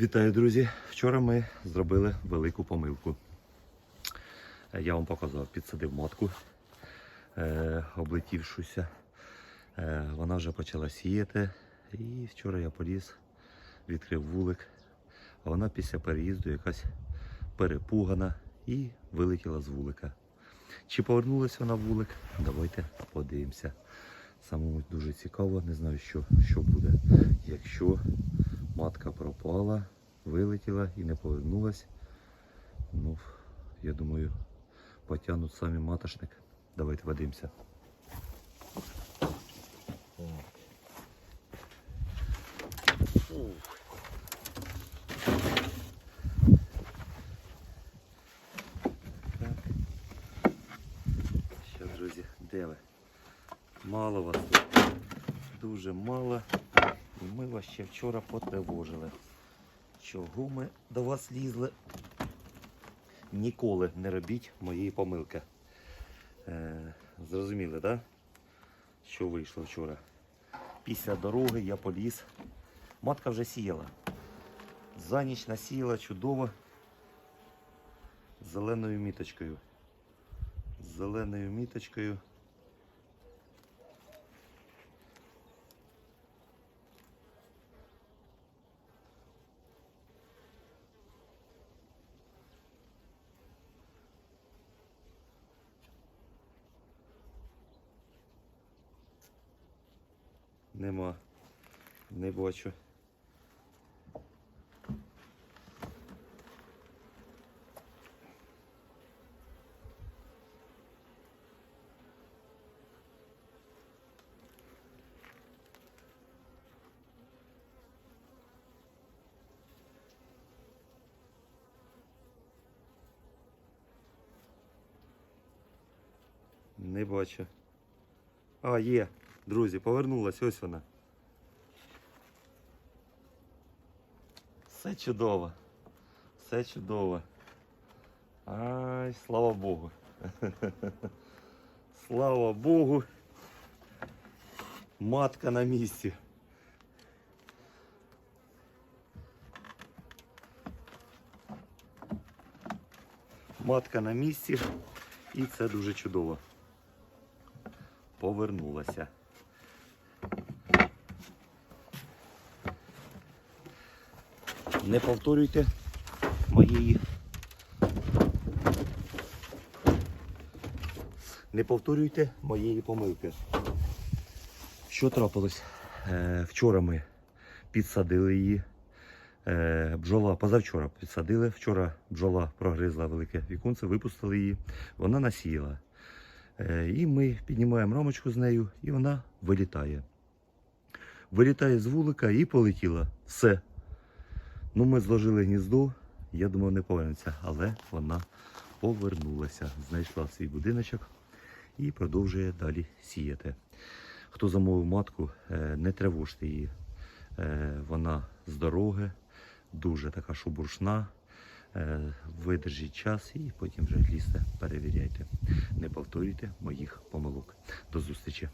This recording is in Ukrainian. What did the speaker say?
Вітаю, друзі! Вчора ми зробили велику помилку. Е, Я вам показав, підсадив матку, е, облетівшуся. Е, вона вже почала сіяти. І вчора я поліз, відкрив вулик. А вона після переїзду якась перепугана і вилетіла з вулика. Чи повернулася вона в вулик? Давайте подивимося. Самому дуже цікаво, не знаю, що, що буде, якщо матка пропала, вилетіла і не повернулась. Ну, я думаю, потягнуть самі матошник. Давайте подивимося. Що, друзі, де ви? Мало вас тут. Дуже мало. І ми вас ще вчора потривожили. Чого ми до вас лізли? Ніколи не робіть моєї помилки. Е, зрозуміли, так? Да? Що вийшло вчора? Після дороги я поліз. Матка вже сіяла. За ніч насіяла чудово зеленою міточкою. Зеленою міточкою. Нема. Не бачу. Не бачу. А, є. Друзі, повернулась, ось вона. Все чудово. Все чудово. Ай, слава Богу. Слава Богу. Матка на місці. Матка на місці. І це дуже чудово. Повернулася. Не повторюйте моєї. Не повторюйте моєї помилки. Що трапилось? Е, вчора ми підсадили її. Е, бджола позавчора підсадили. Вчора бджола прогризла велике віконце, випустили її. Вона насіяла. Е, і ми піднімаємо рамочку з нею, і вона вилітає. Вилітає з вулика і полетіла. Все. Ну, ми зложили гніздо, я думав, не повернеться, але вона повернулася, знайшла свій будиночок і продовжує далі сіяти. Хто замовив матку, е, не тривожте її. Е, Вона з дороги, дуже така шубуршна. Е, Видержіть час і потім вже лізьте, перевіряйте. Не повторюйте моїх помилок. До зустрічі!